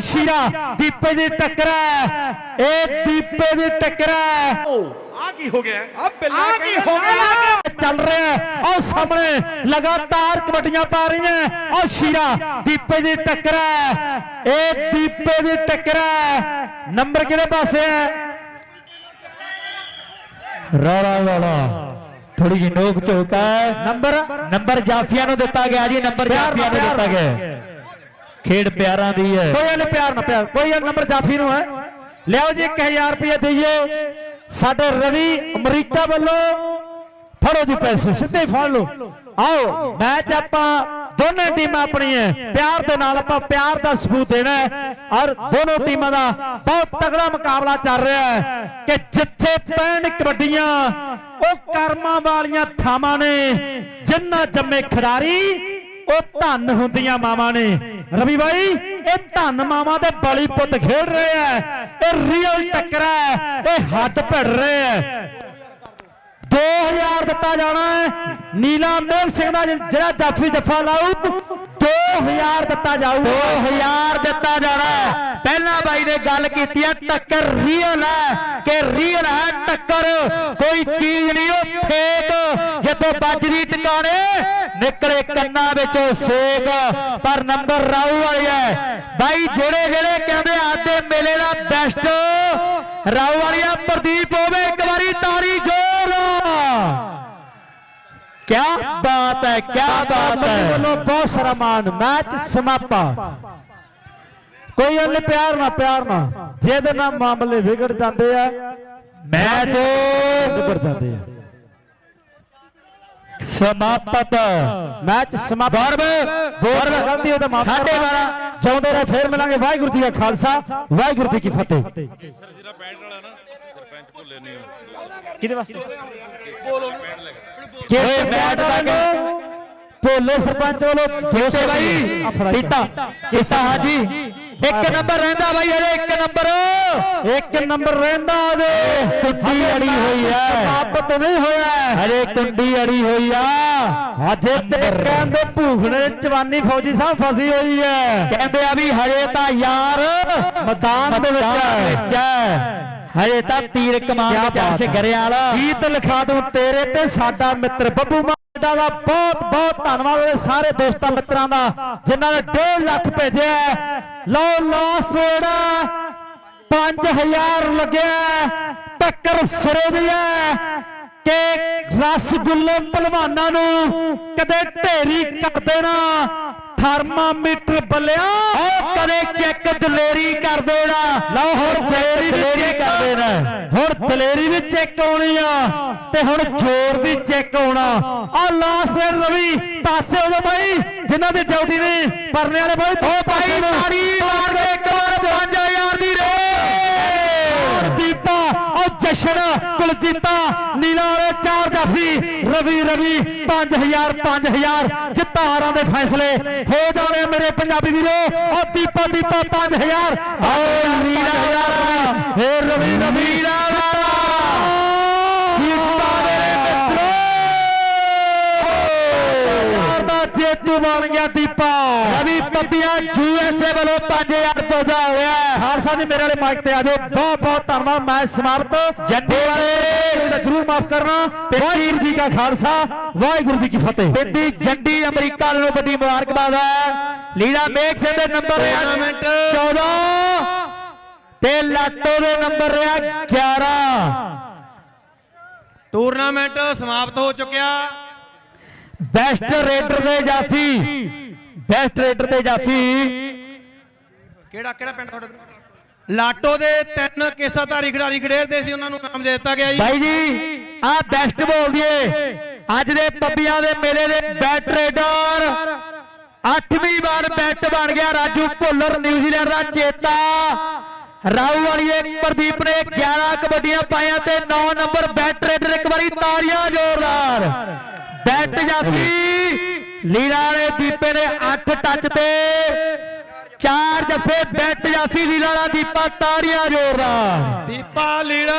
ਸ਼ੀਰਾ ਦੀਪੇ ਦੀ ਟੱਕਰ ਹੈ। ਇਹ ਦੀਪੇ ਦੀ ਟੱਕਰ ਹੈ। ਆ ਕੀ ਹੋ ਗਿਆ? ਆ ਬਿੱਲਾ ਕੀ ਹੋ ਗਿਆ? ਚੱਲ ਰਿਹਾ ਉਹ ਸਾਹਮਣੇ ਲਗਾਤਾਰ ਕਬੱਡੀਆਂ ਪਾ ਰਹੀਆਂ ਉਹ ਸ਼ੀਰਾ ਦੀਪੇ ਦੀ ਟੱਕਰ ਹੈ। ਇਹ ਦੀਪੇ ਦੀ ਟੱਕਰ ਹੈ। ਨੰਬਰ ਕਿਹੜੇ ਪਾਸੇ ਹੈ? ਰੌਲਾ ਰੌਲਾ ਥੋੜੀ ਜਿਹੀ ਨੋਕ ਝੋਕ ਹੈ। ਨੰਬਰ? ਨੰਬਰ ਜਾਫੀਆਂ ਨੂੰ ਦਿੱਤਾ ਗਿਆ ਜੀ। ਨੰਬਰ ਜਾਫੀਆਂ ਨੂੰ ਦਿੱਤਾ ਗਿਆ ਖੇਡ ਪਿਆਰਾਂ ਦੀ ਹੈ। ਕੋਈ ਇਹਨੇ ਪਿਆਰ ਨਾ ਪਿਆਰ, ਕੋਈ ਇਹ ਨੰਬਰ ਜਾਫੀ ਨੂੰ ਹੈ। ਲਿਆਓ ਜੀ 1000 ਰੁਪਏ ਦਈਏ। ਸਾਡੇ ਰਵੀ ਅਮਰੀਕਾ ਵੱਲੋਂ ਫੜੋ ਜੀ ਪੈਸੇ, ਸਿੱਧੇ ਫੜ ਲਓ। ਆਓ, ਮੈਚ ਆਪਾਂ ਦੋਨੇ ਟੀਮਾਂ ਆਪਣੀਆਂ, ਪਿਆਰ ਦੇ ਨਾਲ ਆਪਾਂ ਪਿਆਰ ਦਾ ਸਬੂਤ ਦੇਣਾ ਹੈ। ਔਰ ਦੋਨੋਂ ਟੀਮਾਂ ਦਾ ਬਹੁਤ ਤਗੜਾ ਮੁਕਾਬਲਾ ਚੱਲ ਰਿਹਾ ਹੈ ਕਿ ਜਿੱਥੇ ਪੈਣ ਕਬੱਡੀਆਂ, ਉਹ ਕਰਮਾਂ ਵਾਲੀਆਂ ਥਾਵਾਂ ਨੇ, ਜਿੰਨਾ ਜੰਮੇ ਖਿਡਾਰੀ ਉਹ ਧੰਨ ਹੁੰਦੀਆਂ ਮਾਵਾਂ ਨੇ। ਰਵੀ ਬਾਈ, ਇਹ ਧੰਨ ਮਾਵਾਂ ਦੇ ਬਲੀ ਪੁੱਤ ਖੇਡ ਰਹੇ ਆ ਇਹ ਰੀਅਲ ਟੱਕਰ ਇਹ ਹੱਥ ਭਿੜ ਰਹੇ ਆ 2000 ਦਿੱਤਾ ਜਾਣਾ ਹੈ ਨੀਲਾ ਮੇਘ ਸਿੰਘ ਦਾ ਜਿਹੜਾ ਜਾਫੀ ਜੱਫਾ ਲਾਊ 2000 ਦਿੱਤਾ ਜਾਊ। 2000 ਦਿੱਤਾ ਜਾਣਾ ਪਹਿਲਾਂ ਬਾਈ ਨੇ ਗੱਲ ਕੀਤੀ ਹੈ ਟੱਕਰ ਰੀਅਲ ਹੈ ਕਿ ਰੀਅਲ ਹੈ ਟੱਕਰ। ਕੋਈ ਚੀਜ਼ ਨਹੀਂ, ਉਹ ਫੇਕ ਜਦੋਂ ਵੱਜਦੀ ਟਿਕਾਣੇ ਨਿਕਲੇ ਕੰਨਾਂ ਵਿੱਚੋਂ ਸੇਕ ਪਰ ਨੰਬਰ ਰਾਊ ਵਾਲੀ ਹੈ। ਬਾਈ ਜਿਹੜੇ ਜਿਹੜੇ ਕਹਿੰਦੇ ਅੱਜ ਦੇ ਮੇਲੇ ਦਾ ਬੈਸਟ ਰਾਊ ਵਾਲੀਆ ਪ੍ਰਦੀਪ ਹੋਵੇ ਇੱਕ ਵਾਰੀ ਤਾਰੀ ਜ਼ੋਰ। ਕੀ ਬਾਤ ਹੈ ਕੀ ਬਾਤ ਹੈ। ਵੱਲੋਂ ਬਹੁਤ ਸਾਰਾ ਮਾਣ। ਮੈਚ ਸਮਾਪਾ। ਕੋਈ ਉਹਨੇ ਪਿਆਰ ਨਾ ਪਿਆਰ ਨਾ ਜਿਹਦੇ ਨਾਲ ਮਾਮਲੇ ਵਿਗੜ ਜਾਂਦੇ ਆ ਮੈਚ ਵਿਗੜ ਜਾਂਦੇ ਆ। ਸਮਾਪਤ। ਮੈਚ ਸਮਾਪਤ। ਗੌਰਵ ਬੋਰ ਗਲਤੀ ਉਹਦਾ ਮਾਫ ਸਾਢੇ ਕਰਨਾ। ਬਾਰਾਂ। ਚਾਹੁੰਦੇ ਰਹੇ ਫੇਰ ਮਿਲਾਂਗੇ। ਵਾਹਿਗੁਰੂ ਜੀ ਕਾ ਖਾਲਸਾ ਵਾਹਿਗੁਰੂ ਜੀ ਕੀ ਫਤਿਹ। ਜਿਹੜਾ ਬੈਂਡ ਵਾਲਾ ਨਾ ਸਰਪੰਚ ਭੁੱਲੇ ਨਹੀਂ ਕਿਹਦੇ ਵਾਸਤੇ ਓਏ ਮੈਚ ਤੱਕ ਭੋਲੇ ਸਰਪੰਚ ਵੱਲੋਂ ਦੋਸੇ ਬਾਈ? ਪੀਤਾ ਕਿਸਾ ਹਾਜੀ। ਇੱਕ ਨੰਬਰ ਰਹਿੰਦਾ ਬਾਈ ਹਲੇ ਇੱਕ ਨੰਬਰ। ਇੱਕ ਨੰਬਰ ਰਹਿੰਦਾ ਉਹਦੇ। ਕੁੰਡੀ ਅੜੀ ਹੋਈ ਹੈ। ਸਮਾਪਤ ਨਹੀਂ ਹੋਇਆ। ਹਲੇ ਕੁੰਡੀ ਅੜੀ ਹੋਈ ਆ। ਅਜੇ ਤੇ ਕਹਿੰਦੇ ਭੂਖਣੇ ਜਵਾਨੀ ਫੌਜੀ ਸਾਹਿਬ ਫਸੀ ਹੋਈ ਹੈ। ਕਹਿੰਦੇ ਆ ਵੀ ਹਜੇ ਤਾਂ ਯਾਰ ਮੈਦਾਨ ਦੇ ਵਿੱਚ ਹੈ। ਹਜੇ ਤਾਂ ਤੀਰ ਕਮਾਨ ਚਰਸ਼। ਗਰਿਆਲ ਗੀਤ ਲਿਖਾ ਦੂੰ ਤੇਰੇ ਤੇ। ਸਾਡਾ ਮਿੱਤਰ ਬੱਬੂ ਮਾਡਾ ਦਾ ਬਹੁਤ ਬਹੁਤ ਧੰਨਵਾਦ ਸਾਰੇ ਦੋਸਤਾਂ ਮਿੱਤਰਾਂ ਦਾ ਜਿਨ੍ਹਾਂ ਨੇ 1.5 ਲੱਖ ਭੇਜਿਆ। ਲਓ ਲਾਸਟ ਰੇਡ 5000 ਲੱਗਿਆ। ਟੱਕਰ ਸਿਰੇ ਦੀ ਹੈ ਕਿ ਰਸਗੁੱਲੇ ਪਹਿਲਵਾਨਾਂ ਨੂੰ ਕਦੇ ਢੇਰੀ ਕਰ ਦੇਣਾ ਥਰਮਾਮੀਟਰ ਬੱਲਿਆ ਉਹ ਕਦੇ ਚੈੱਕ ਦਲੇਰੀ ਕਰ ਦੇਣਾ ਲਓ ਹੁਣ ਦਲੇਰੀ ਦਲੇਰੀ ਚੈੱਕ ਹੁਣ ਦਲੇਰੀ ਵੀ ਚੈੱਕ ਆਉਣੀ ਆ ਤੇ ਹੁਣ ਜ਼ੋਰ ਵੀ ਚੈੱਕ ਆਉਣਾ ਆ ਲਾਸਟ ਵੇਰ ਰਵੀ ਪਾਸੇ ਹੋ ਜਾ ਬਾਈ ਜਿਨ੍ਹਾਂ ਦੀ ਡਿਊਟੀ ਨਹੀਂ ਪਰਨੇ ਵਾਲੇ ਬਾਈ ਦੋ ਭਾਈ ਤਾੜੀ ਮਾਰ ਦੇ ਇੱਕ ਵਾਰ 5000 ਦੀ ਰੇ ਦੀਪਾ ਉਹ ਜਸ਼ਨ ਕੁਲਜੀਤਾ ਨੀਲਾ ਵਾਲੇ ਚਾਰ ਜਾਫੀ ਰਵੀ ਰਵੀ 5000 5000 ਜਿੱਤਾਰਾਂ ਦੇ ਫੈਸਲੇ। ਹੋ ਜਾਣੇ ਮੇਰੇ ਪੰਜਾਬੀ ਵੀਰੋ ਉਹ ਦੀਪਾ ਦੀਪਾ 5000 ਆਓ ਨੀਲਾ ਵਾਲਾ। ਏ ਰਵੀ ਰਵੀ। ਜੇਤੂ ਬਣ ਗਿਆ ਦੀਪਾ। ਰਵੀ ਪੱਪੀਆਂ ਯੂਐਸਏ ਵੱਲੋਂ 5000 ਪੌਦਾ ਹੋਇਆ ਖਾਲਸਾ ਜੀ ਮੇਰੇ ਵਾਲੇ ਮਾਈਕ ਤੇ ਆ ਜਾਓ। ਬਹੁਤ ਬਹੁਤ ਧੰਨਵਾਦ ਮੈਚ ਸਮਾਪਤ। ਜੱਦੇ ਵਾਲੇ। ਜਰੂਰ ਮਾਫ ਕਰਨਾ। ਵਾਹਿਗੁਰੂ ਜੀ ਕਾ ਖਾਲਸਾ ਵਾਹਿਗੁਰੂ ਜੀ ਕੀ ਫਤਿਹ। ਪਿੰਡੀ ਜੰਡੀ ਅਮਰੀਕਾ ਨੂੰ ਵੱਡੀ ਮੁਬਾਰਕਬਾਦ ਹੈ। ਲੀੜਾ ਮੇਕ ਸਿੰਘ ਦੇ ਨੰਬਰ ਰਿਹਾ ਟੂਰਨਾਮੈਂਟ 14 ਤੇ ਲਾਟੋ ਦੇ ਨੰਬਰ ਰਿਹਾ 11 ਟੂਰਨਾਮੈਂਟ ਸਮਾਪਤ ਹੋ ਚੁੱਕਿਆ। ਬੈਸਟ ਰੇਡਰ ਦੇ ਜਾਫੀ ਬੈਸਟ ਰੇਡਰ ਦੇ ਜਾਫੀ ਕਿਹੜਾ ਕਿਹੜਾ ਪਿੰਡ ਤੁਹਾਡਾ? ਲਾਟੋ ਦੇ ਤਿੰਨ ਕੇਸਾਧਾਰੀ ਖਿਡਾਰੀ ਖੇਡਦੇ ਸੀ ਉਹਨਾਂ ਨੂੰ ਨਾਮ ਦੇ ਦਿੱਤਾ ਗਿਆ ਜੀ। ਬਾਈ ਜੀ ਆ ਬੈਸਟ ਬੋਲ ਦੀਏ ਅੱਜ ਦੇ ਪੱਬੀਆਂ ਦੇ ਮੇਲੇ ਦੇ ਬੈਟ ਰੇਡਰ ਅੱਠਵੀਂ ਵਾਰ ਬੈਟ ਬਣ ਗਿਆ ਰਾਜੂ ਭੁੱਲਰ ਨਿਊਜ਼ੀਲੈਂਡ ਦਾ ਚੇਤਾ। ਰਾਊ ਵਾਲੀਏ ਪ੍ਰਦੀਪ ਨੇ 11 ਕਬੱਡੀਆਂ ਪਾਈਆਂ ਤੇ 9 ਨੰਬਰ ਬੈਟ ਰੇਡਰ ਇੱਕ ਵਾਰੀ ਤਾੜੀਆਂ ਜ਼ੋਰਦਾਰ। ਬੈਟ ਜਾਫੀ ਲੀਲਾ ਵਾਲੇ ਦੀਪੇ ਨੇ 8 ਟੱਚ ਤੇ। ਚਾਰ ਜੱਫੇ ਬੈਟ ਜਾਫੀ ਲੀਲਾ ਵਾਲਾ ਦੀਪਾ ਤਾੜੀਆਂ ਜ਼ੋਰਦਾਰ ਦੀਪਾ ਲੀੜਾ